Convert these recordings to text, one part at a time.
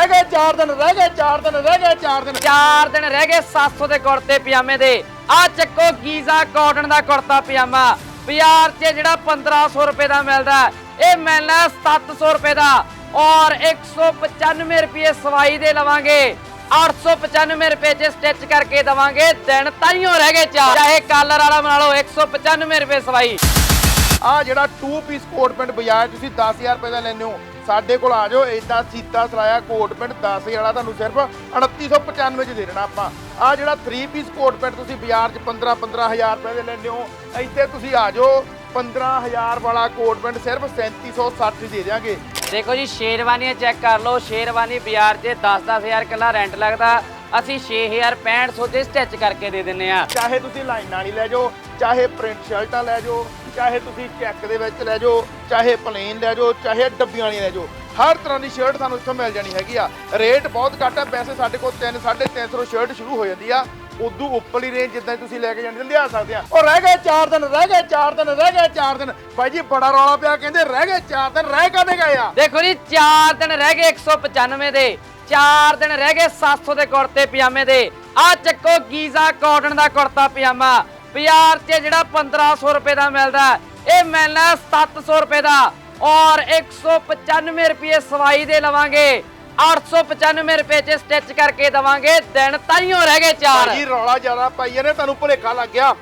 ਰਹਿ ਗਏ 4 ਦਿਨ ਰਹਿ ਗਏ 4 ਦਿਨ ਰਹਿ ਗਏ 4 ਦਿਨ। ਚਾਰ ਦਿਨ ਰਹਿ ਗਏ 700 ਦੇ ਕੁੜਤੇ ਪਜਾਮੇ ਦੇ। ਆ ਚੱਕੋ ਗੀਜ਼ਾ ਕਾਟਨ ਦਾ ਕੁੜਤਾ ਪਜਾਮਾ। ਬਾਜ਼ਾਰ 'ਚ ਜਿਹੜਾ 1500 ਰੁਪਏ ਦਾ ਮਿਲਦਾ ਇਹ ਮਿਲਣਾ 700 ਰੁਪਏ ਦਾ। ਔਰ 195 ਰੁਪਏ ਸਵਾਈ ਦੇ ਲਵਾਂਗੇ। 895 ਰੁਪਏ 'ਚ ਸਟਿਚ ਕਰਕੇ ਦਵਾਂਗੇ। ਦਿਨ ਤਾਈਓ ਰਹਿ ਗਏ ਚਾਰ। ਚਾਹੇ ਕਾਲਰ ਵਾਲਾ ਬਣਾ ਲਓ 195 ਰੁਪਏ ਸਵਾਈ। ਆ ਜਿਹੜਾ 2 ਪੀਸ ਕੋਟ ਪੈਂਟ ਬਜਾਏ ਤੁਸੀਂ 10000 ਰੁਪਏ ਦਾ ਲੈਂਦੇ ਹੋ ਸਾਡੇ ਕੋਲ ਆ ਜਾਓ ਇਦਾਂ ਸੀਤਾ ਸਲਾਇਆ ਕੋਟ ਪੈਂਟ 10 ਵਾਲਾ ਤੁਹਾਨੂੰ ਸਿਰਫ 3895 ਚ ਦੇ ਦੇਣਾ ਆਪਾਂ। ਆ ਜਿਹੜਾ 3 ਪੀਸ ਕੋਟ ਪੈਂਟ ਤੁਸੀਂ ਬਾਜ਼ਾਰ 'ਚ 15 15000 ਰੁਪਏ ਦੇ ਲੈਂਦੇ ਹੋ ਇੱਥੇ ਤੁਸੀਂ ਆ ਜਾਓ 15000 ਵਾਲਾ ਕੋਟ ਪੈਂਟ ਸਿਰਫ 3760 ਦੇ ਦਿਆਂਗੇ। ਦੇਖੋ ਜੀ ਸ਼ੇਰਵਾਨੀਆਂ ਚੈੱਕ ਕਰ ਲਓ ਸ਼ੇਰਵਾਨੀ ਬਾਜ਼ਾਰ 'ਚ 10-10000 ਕੱਲਾ ਰੈਂਟ ਲੱਗਦਾ ਅਸੀਂ 6000 6500 ਦੇ ਸਟਿਚ ਕਰਕੇ ਦੇ ਦਿੰਨੇ ਆ ਚਾਹੇ ਤੁਸੀਂ ਲਾਈਨਾਂ ਵਾਲੀ ਲੈ ਜਾਓ ਚਾਹੇ ਪ੍ਰਿੰਟ ਸ਼ਰਟਾਂ ਲੈ ਜਾਓ ਚਾਹੇ ਤੁਸੀਂ ਚੈੱਕ ਦੇ ਵਿੱਚ ਲੈ ਜਾਓ, ਚਾਹੇ ਪਲੇਨ ਲੈ ਜਾਓ, ਚਾਹੇ ਡੱਬੀਆਂ ਵਾਲੀ ਲੈ ਜਾਓ, ਹਰ ਤਰ੍ਹਾਂ ਦੀ ਸ਼ਰਟ ਤੁਹਾਨੂੰ ਇੱਥੋਂ ਮਿਲ ਜਾਣੀ ਹੈਗੀ ਆ। ਰੇਟ ਬਹੁਤ ਘੱਟ ਹੈ ਵੈਸੇ ਸਾਡੇ ਕੋਲ 3 350 ਸ਼ਰਟ ਸ਼ੁਰੂ ਹੋ ਜਾਂਦੀ ਆ। ਉਦੋਂ ਉੱਪਰਲੀ ਰੇਂਜ ਜਿੱਦਾਂ ਤੁਸੀਂ ਲੈ ਕੇ ਜਾਂਦੇ ਲਿਆ ਸਕਦੇ ਆ। ਉਹ ਰਹਿ ਗਏ 4 ਦਿਨ, ਰਹਿ ਗਏ 4 ਦਿਨ, ਰਹਿ ਗਏ 4 ਦਿਨ। ਭਾਈ ਜੀ, ਬੜਾ ਰੌਲਾ ਪਿਆ, ਕਹਿੰਦੇ ਰਹਿ ਗਏ 4 ਦਿਨ, ਰਹਿ ਕਾਦੇ ਗਏ ਆ? ਦੇਖੋ ਜੀ 4 ਦਿਨ ਰਹਿ ਗਏ 195 ਦੇ 4 ਦਿਨ ਰਹਿ ਗਏ 700 ਦੇ ਕੁੜਤੇ ਪਜਾਮੇ ਦੇ। ਆ ਚੱਕੋ ਗੀਜ਼ਾ ਕਾਟਨ ਦਾ ਕੁੜਤਾ ਪਜਾਮਾ। ਬਾਜ਼ਾਰ 'ਚ ਜਿਹੜਾ 1500 ਰੁਪਏ ਦਾ ਮਿਲਦਾ ਇਹ ਮਿਲਣਾ 700 ਰੁਪਏ ਦਾ। ਔਰ 195 ਰੁਪਏ ਸਵਾਈ ਦੇ ਲਵਾਂਗੇ। 895 ਰੁਪਏ 'ਚ ਸਟਿਚ ਕਰਕੇ ਦਵਾਂਗੇ। ਦਿਨ ਤਾਈਓ ਰਹਿ ਗਏ ਚਾਰ। ਭਾਜੀ, ਰੌਲਾ ਜ਼ਿਆਦਾ ਪਾਈਏ ਨੇ ਤੁਹਾਨੂੰ ਭੁਲੇਖਾ ਲੱਗ ਗਿਆ।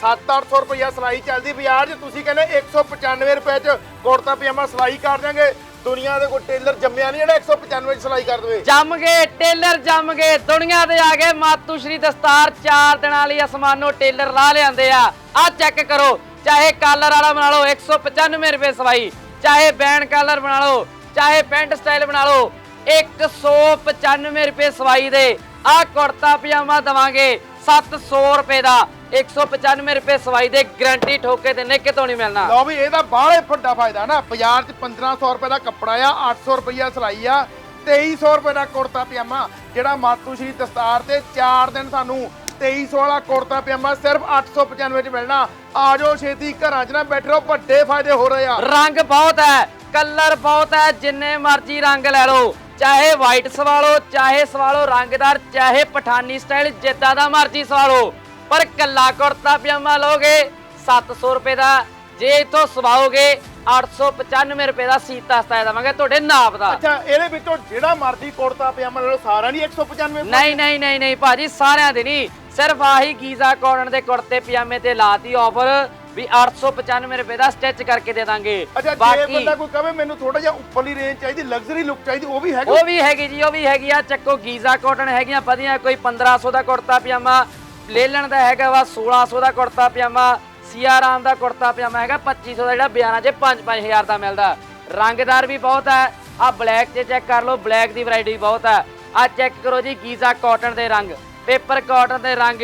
7-800 ਰੁਪਇਆ ਸਿਲਾਈ ਚੱਲਦੀ ਬਾਜ਼ਾਰ 'ਚ। ਤੁਸੀਂ ਕਹਿੰਦੇ 195 ਰੁਪਏ 'ਚ ਕੁੜਤਾ ਪਜਾਮਾ ਸਿਲਾਈ ਕਰ ਦਿਆਂਗੇ। ਦੁਨੀਆ ਦੇ ਕੋਈ ਟੇਲਰ ਜੰਮਿਆ ਨਹੀਂ ਜਿਹੜਾ 195 'ਚ ਸਿਲਾਈ ਕਰ ਦੇਵੇ। ਜੰਮ ਗਏ, ਟੇਲਰ ਜੰਮ ਗਏ, ਦੁਨੀਆ ਦੇ ਆ ਗਏ। ਮਾਤੂ ਸ਼੍ਰੀ ਦਸਤਾਰ ਚਾਰ ਦਿਨਾਂ ਲਈ ਅਸਮਾਨੋ ਟੇਲਰ ਲਾ ਲਿਆਂਦੇ ਆ। ਆ ਚੈੱਕ ਕਰੋ, ਚਾਹੇ ਕਾਲਰ ਵਾਲਾ ਬਣਾ ਲਓ 195 ਰੁਪਏ ਸਵਾਈ, ਚਾਹੇ ਬੈਂਡ ਕਾਲਰ ਬਣਾ ਲਓ, ਚਾਹੇ ਪੈਂਟ ਸਟਾਈਲ ਬਣਾ ਲਓ 195 ਰੁਪਏ ਸਵਾਈ ਦੇ। ਆ ਕੁੜਤਾ ਪਜਾਮਾ ਦਵਾਂਗੇ 700 ਰੁਪਏ ਦਾ। 195 ਰੁਪਏ ਸਵਾਈ ਦੇ ਗਾਰੰਟੀ ਠੋਕੇ ਦਿੰਨੇ ਕਿਤੋਂ ਨਹੀਂ ਮਿਲਣਾ। ਲਓ ਵੀ ਇਹਦਾ ਬਾਹਲੇ ਵੱਡਾ ਫਾਇਦਾ ਨਾ। ਬਾਜ਼ਾਰ 'ਚ 1500 ਰੁਪਏ ਦਾ ਕੱਪੜਾ ਆ 800 ਰੁਪਇਆ ਸਿਲਾਈ ਆ 2300 ਰੁਪਏ ਦਾ ਕੁੜਤਾ ਪਜਾਮਾ ਜਿਹੜਾ ਮਾਤੂ ਸ਼੍ਰੀ ਦਸਤਾਰ ਤੇ 4 ਦਿਨ ਤੁਹਾਨੂੰ 2300 ਵਾਲਾ ਕੁੜਤਾ ਪਜਾਮਾ ਸਿਰਫ 895 ਚ ਮਿਲਣਾ। ਆ ਜਾਓ ਛੇਤੀ ਘਰਾਂ 'ਚ ਨਾ ਬੈਠੇ ਰਹੋ ਵੱਡੇ ਫਾਇਦੇ ਹੋ ਰਹੇ ਆ। ਰੰਗ ਬਹੁਤ ਹੈ ਕਲਰ ਬਹੁਤ ਹੈ ਜਿੰਨੇ ਮਰਜ਼ੀ ਰੰਗ ਲੈ ਲਓ। ਚਾਹੇ ਵਾਈਟ ਸਵਾ ਲਓ ਚਾਹੇ ਸਵਾ ਲਓ ਰੰਗਦਾਰ ਚਾਹੇ ਪਠਾਨੀ ਸਟਾਈਲ ਜਿੱਦਾਂ ਦਾ ਮਰਜ਼ੀ ਸਵਾ ਲਓ। ਪਰ ਕੱਲਾ ਕੁੜਤਾ ਪਜਾਮਾ ਲਓਗੇ 700 ਰੁਪਏ ਦਾ ਜੇ ਇਥੋਂ ਸਵਾਓਗੇ 895 ਰੁਪਏ ਦਾ ਸੀਤਾ ਸਤਾਇਆ ਦਵਾਂਗੇ ਤੁਹਾਡੇ ਨਾਪ ਦਾ। ਅੱਛਾ ਇਹਦੇ ਵਿੱਚੋਂ ਜਿਹੜਾ ਮਰਜ਼ੀ ਕੁੜਤਾ ਪਜਾਮਾ ਲੈ ਲਓ ਸਾਰਾ ਨਹੀਂ 195 ਨਹੀਂ ਨਹੀਂ ਨਹੀਂ ਨਹੀਂ ਭਾਜੀ ਸਾਰਿਆਂ ਦੇ ਨਹੀਂ। ਸਿਰਫ ਆਹੀ ਗੀਜ਼ਾ ਕਾਟਨ ਦੇ ਕੁੜਤੇ ਪਜਾਮੇ ਤੇ ਲਾਤੀ ਆਫਰ ਵੀ 895 ਰੁਪਏ ਦਾ ਸਟਿਚ ਕਰਕੇ ਦੇ ਦਾਂਗੇ। ਅੱਛਾ ਜੇ ਬੰਦਾ ਕੋਈ ਕਹੇ ਮੈਨੂੰ ਥੋੜਾ ਜਿਹਾ ਉੱਪਰਲੀ ਰੇਂਜ ਚਾਹੀਦੀ ਲਗਜ਼ਰੀ ਲੁੱਕ ਚਾਹੀਦੀ ਉਹ ਵੀ ਹੈਗੀ? ਉਹ ਵੀ ਹੈਗੀ ਜੀ ਉਹ ਵੀ ਹੈਗੀ ਆ ਚੱਕੋ ਗੀਜ਼ਾ ਕਾਟਨ ਹੈਗੀਆਂ ਵਧੀਆ ਕੋਈ 1500 ਦਾ ਕੁੜਤਾ ਪਜਾਮਾ ਲੈ ਲੈਣ ਦਾ ਹੈਗਾ ਵਾ 1600 ਦਾ ਕੁੜਤਾ ਪਜਾਮਾ, ਸੀਆਰਾਮ ਦਾ ਕੁੜਤਾ ਪਜਾਮਾ ਹੈਗਾ 2500 ਦਾ ਜਿਹੜਾ ਬਿਆਨਾ 'ਚ 5-5000 ਦਾ ਮਿਲਦਾ। ਰੰਗਦਾਰ ਵੀ ਬਹੁਤ ਹੈ ਆ ਬਲੈਕ 'ਚ ਚੈੱਕ ਕਰ ਲਓ ਬਲੈਕ ਦੀ ਵੈਰਾਈਟੀ ਬਹੁਤ ਹੈ। ਆ ਚੈੱਕ ਕਰੋ ਜੀ ਗੀਜ਼ਾ ਕਾਟਨ ਦੇ ਰੰਗ ਪੇਪਰ ਕਾਟਨ ਦੇ ਰੰਗ,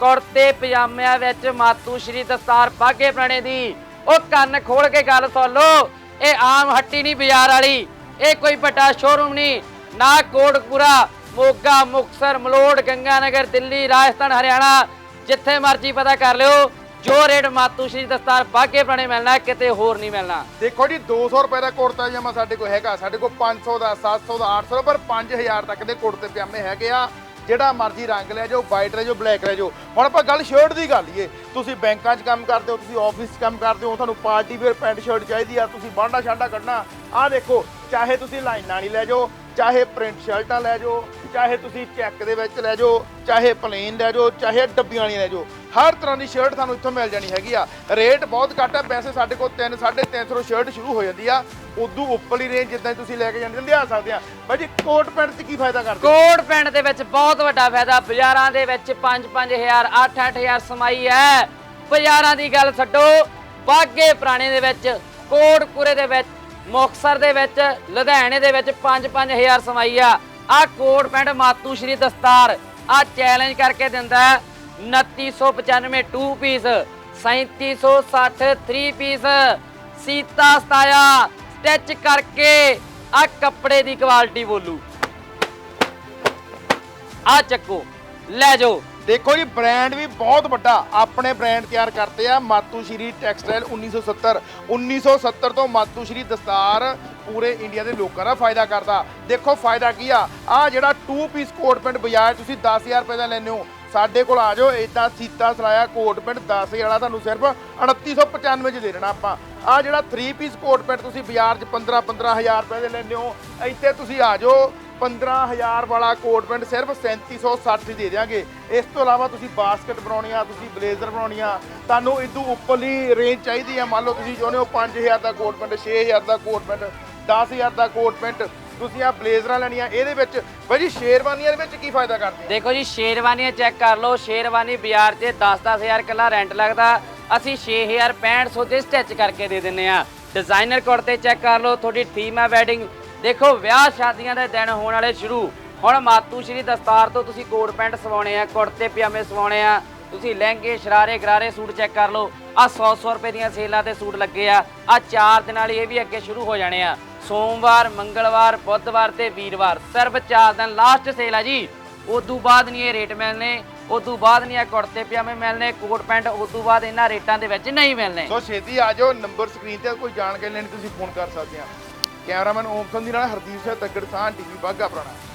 ਕੁੜਤੇ ਪਜਾਮਿਆਂ ਵਿੱਚ ਮਾਤੂ ਸ਼੍ਰੀ ਦਸਤਾਰ ਬਾਗੇ ਪ੍ਰਾਣੇ ਦੀ। ਉਹ ਕੰਨ ਖੋਲ ਕੇ ਗੱਲ ਸੁਣ ਲਓ, ਇਹ ਆਮ ਹੱਟੀ ਨਹੀਂ ਬਾਜ਼ਾਰ ਵਾਲੀ, ਇਹ ਕੋਈ ਵੱਡਾ ਸ਼ੋਰੂਮ ਨਹੀਂ, ਨਾ ਕੋਟਪੂਰਾ ਮੋਗਾ ਮੁਕਸਰ ਮਲੋੜ ਗੰਗਾਨਗਰ, ਦਿੱਲੀ, ਰਾਜਸਥਾਨ, ਹਰਿਆਣਾ, ਜਿੱਥੇ ਮਰਜ਼ੀ ਪਤਾ ਕਰ ਲਿਓ, ਜੋ ਰੇਟ ਮਾਤੂ ਸ਼੍ਰੀ ਦਸਤਾਰ ਬਾਗੇ ਪ੍ਰਾਣੇ ਮਿਲਣਾ, ਕਿਤੇ ਹੋਰ ਨਹੀਂ ਮਿਲਣਾ। ਦੇਖੋ ਜੀ 200 ਰੁਪਏ ਦਾ ਕੁੜਤਾ ਪਜਾਮਾ ਸਾਡੇ ਕੋਲ ਹੈਗਾ, ਸਾਡੇ ਕੋਲ 500 ਦਾ 700 ਦਾ 800 ਦਾ, ਪਰ 5000 ਤੱਕ ਦੇ ਕੁੜਤੇ ਪਜਾਮੇ ਹੈਗੇ ਆ। ਜਿਹੜਾ ਮਰਜ਼ੀ ਰੰਗ ਲੈ ਜਾਓ ਵਾਈਟ ਲੈ ਜਾਓ ਬਲੈਕ ਲੈ ਜਾਓ। ਹੁਣ ਆਪਾਂ ਗੱਲ ਸ਼ਰਟ ਦੀ ਕਰ ਲਈਏ। ਤੁਸੀਂ ਬੈਂਕਾਂ 'ਚ ਕੰਮ ਕਰਦੇ ਹੋ, ਤੁਸੀਂ ਆਫਿਸ 'ਚ ਕੰਮ ਕਰਦੇ ਹੋ, ਤੁਹਾਨੂੰ ਪਾਰਟੀ ਵੇਅਰ ਪੈਂਟ ਸ਼ਰਟ ਚਾਹੀਦੀ ਆ, ਤੁਸੀਂ ਬਾਂਡਾ ਸ਼ਾਂਡਾ ਕੱਢਣਾ। ਆਹ ਦੇਖੋ, ਚਾਹੇ ਤੁਸੀਂ ਲਾਈਨਾਂ ਵਾਲੀ ਲੈ ਜਾਓ ਚਾਹੇ ਪ੍ਰਿੰਟ ਸ਼ਰਟਾਂ ਲੈ ਜਾਓ, ਚਾਹੇ ਤੁਸੀਂ ਚੈੱਕ ਦੇ ਵਿੱਚ ਲੈ ਜਾਓ, ਚਾਹੇ ਪਲੇਨ ਲੈ ਜਾਓ, ਚਾਹੇ ਡੱਬੀਆਂ ਵਾਲੀ ਲੈ ਜਾਓ, ਹਰ ਤਰ੍ਹਾਂ ਦੀ ਸ਼ਰਟ ਤੁਹਾਨੂੰ ਇੱਥੋਂ ਮਿਲ ਜਾਣੀ ਹੈਗੀ ਆ। ਰੇਟ ਬਹੁਤ ਘੱਟ ਆ ਪੈਸੇ ਸਾਡੇ ਕੋਲ 3 350 ਸ਼ਰਟ ਸ਼ੁਰੂ ਹੋ ਜਾਂਦੀ ਆ। ਉਦੋਂ ਉੱਪਰਲੀ ਰੇਂਜ ਜਿੱਦਾਂ ਤੁਸੀਂ ਲੈ ਕੇ ਜਾਂਦੇ ਲਿਆ ਸਕਦੇ ਆ। ਬਾਈ ਜੀ, ਕੋਟ ਪੈਂਟ 'ਚ ਕੀ ਫਾਇਦਾ ਕਰਦੇ? ਕੋਟ ਪੈਂਟ ਦੇ ਵਿੱਚ ਬਹੁਤ ਵੱਡਾ ਫਾਇਦਾ, ਬਾਜ਼ਾਰਾਂ ਦੇ ਵਿੱਚ 5-5000 8-8000 ਸਮਾਈ ਹੈ। ਬਾਜ਼ਾਰਾਂ ਦੀ ਗੱਲ ਛੱਡੋ, ਬਾਗੇ ਪੁਰਾਣੇ ਦੇ ਵਿੱਚ ਕੋਟਪੂਰੇ ਦੇ ਵਿੱਚ ਮੁਕਸਰ ਦੇ ਵਿੱਚ, ਲੁਧਿਆਣੇ ਦੇ ਵਿੱਚ 5-5000 ਸਮਾਈ ਆ। ਆ ਕੋਟ ਪੈਂਟ ਮਾਤੂ ਸ਼੍ਰੀ ਦਸਤਾਰ, ਆ ਚੈਲੰਜ ਕਰਕੇ ਦਿੰਦਾ ਹੈ। 2995 2 ਪੀਸ 3760 3 ਪੀਸ ਸੀਤਾ ਸਤਾਇਆ ਸਟਿਚ ਕਰਕੇ ਆ ਕੱਪੜੇ ਦੀ ਕੁਆਲਿਟੀ ਬੋਲੂ। ਆ ਚੱਕੋ, ਲੈ ਜਾਓ। ਦੇਖੋ ਜੀ ਬ੍ਰਾਂਡ ਵੀ ਬਹੁਤ ਵੱਡਾ ਆਪਣੇ ਬ੍ਰਾਂਡ ਤਿਆਰ ਕਰਤੇ ਆ ਮਾਤੂ ਸ਼੍ਰੀ ਟੈਕਸਟਾਈਲ 1970 1970 ਤੋਂ ਮਾਤੂ ਸ਼੍ਰੀ ਦਸਤਾਰ ਪੂਰੇ ਇੰਡੀਆ ਦੇ ਲੋਕਾਂ ਦਾ ਫਾਇਦਾ ਕਰਦਾ। ਦੇਖੋ, ਫਾਇਦਾ ਕੀ ਆ? ਆ ਜਿਹੜਾ 2 ਪੀਸ ਕੋਟ ਪੈਂਟ ਬਜਾਏ ਤੁਸੀਂ 10000 ਰੁਪਏ ਦਾ ਲੈਂਦੇ ਹੋ, ਸਾਡੇ ਕੋਲ ਆ ਜਾਓ ਇਦਾਂ ਸੀਤਾ ਸਲਾਇਆ ਕੋਟ ਪੈਂਟ 10000 ਵਾਲਾ ਤੁਹਾਨੂੰ ਸਿਰਫ 3895 ਚ ਦੇ ਦੇਣਾ ਆਪਾਂ। ਆ ਜਿਹੜਾ 3 ਪੀਸ ਕੋਟ ਪੈਂਟ ਤੁਸੀਂ ਬਾਜ਼ਾਰ 'ਚ 15 15000 ਰੁਪਏ ਦੇ ਲੈਂਦੇ ਹੋ, ਇੱਥੇ ਤੁਸੀਂ ਆ ਜਾਓ 15000 ਵਾਲਾ ਕੋਟ ਪੈਂਟ ਸਿਰਫ 3760 ਦੇ ਦਿਆਂਗੇ। ਇਸ ਤੋਂ ਇਲਾਵਾ ਤੁਸੀਂ ਬਾਸਕਟ ਬਣਾਉਣੀ ਆ ਤੁਸੀਂ ਬਲੇਜ਼ਰ ਬਣਾਉਣੀ ਆ ਤੁਹਾਨੂੰ ਇਦੋਂ ਉੱਪਰਲੀ ਰੇਂਜ ਚਾਹੀਦੀ ਆ ਮੰਨ ਲਓ ਤੁਸੀਂ ਚਾਹੁੰਦੇ ਹੋ 5000 ਦਾ ਕੋਟ ਪੈਂਟ 6000 ਦਾ ਕੋਟ ਪੈਂਟ 10000 ਦਾ ਕੋਟ ਪੈਂਟ, ਤੁਸੀਂ ਆ ਬਲੇਜ਼ਰਾਂ ਲੈਣੀਆਂ, ਇਹਦੇ ਵਿੱਚ ਬਾਈ ਜੀ ਸ਼ੇਰਵਾਨੀਆਂ ਦੇ ਵਿੱਚ ਕੀ ਫਾਇਦਾ ਕਰਦੇ ਦੇਖੋ ਜੀ, ਸ਼ੇਰਵਾਨੀਆਂ ਚੈੱਕ ਕਰ ਲਓ। ਸ਼ੇਰਵਾਨੀ ਬਾਜ਼ਾਰ 'ਚ 10-10000 ਕੱਲਾ ਰੈਂਟ ਲੱਗਦਾ। ਅਸੀਂ 6000 6500 ਦੇ ਸਟਿਚ ਕਰਕੇ ਦੇ ਦਿੰਨੇ ਆ ਡਿਜ਼ਾਈਨਰ ਕੁੜਤੇ ਚੈੱਕ ਕਰ ਲਓ। ਤੁਹਾਡੀ ਥੀਮ ਹੈ ਵੈਡਿੰਗ ਦੇਖੋ, ਵਿਆਹ ਸ਼ਾਦੀਆਂ ਦੇ ਦਿਨ ਹੋਣ ਵਾਲੇ ਸ਼ੁਰੂ। ਹੁਣ ਮਾਤੂ ਸ਼੍ਰੀ ਦਸਤਾਰ ਤੋਂ ਤੁਸੀਂ ਕੋਟ ਪੈਂਟ ਸਵਾਉਣੇ ਆ, ਕੁੜਤੇ, ਪਜਾਮੇ ਸਵਾਉਣੇ ਆ। ਤੁਸੀਂ ਲਹਿੰਗੇ, ਸ਼ਰਾਰੇ, ਗਰਾਰੇ ਸੂਟ ਚੈੱਕ ਕਰ ਲਓ। ਆ 100-100 ਰੁਪਏ ਦੀਆਂ ਸੇਲਾਂ ਤੇ ਸੂਟ ਲੱਗੇ ਆ। ਆ ਚਾਰ ਦਿਨਾਂ ਵਾਲੀ ਇਹ ਵੀ ਅੱਗੇ ਸ਼ੁਰੂ ਹੋ ਜਾਣੇ ਆ। ਸੋਮਵਾਰ, ਮੰਗਲਵਾਰ, ਬੁੱਧਵਾਰ ਤੇ ਵੀਰਵਾਰ, ਸਿਰਫ ਚਾਰ ਦਿਨ ਲਾਸਟ ਸੇਲ ਆ ਜੀ। ਉਦੋਂ ਬਾਅਦ ਨਹੀਂ ਇਹ ਰੇਟ ਮਿਲਨੇ ਉਦੋਂ ਬਾਅਦ ਨਹੀਂ ਇਹ ਕੁੜਤੇ, ਪਜਾਮੇ ਮਿਲਨੇ ਕੋਟ ਪੈਂਟ, ਉਦੋਂ ਬਾਅਦ ਇਹਨਾਂ ਰੇਟਾਂ ਦੇ ਵਿੱਚ ਨਹੀਂ ਮਿਲਨੇ ਸੋ ਛੇਤੀ ਆ ਜਾਓ, ਨੰਬਰ ਸਕਰੀਨ ਤੇ ਕੋਈ ਜਾਣਕਾਰੀ ਲੈਣੀ, ਤੁਸੀਂ ਫੋਨ ਕਰ ਸਕਦੇ ਆ। ਕੈਮਰਾਮੈਨ ਓਮ ਸੰਧੀ ਨਾਲ ਹਰਦੀਪ ਸਿੰਘ ਤੱਗੜ ਸਾਹ ਟੀਵੀ ਬਾਗਾ ਪੁਰਾਣਾ।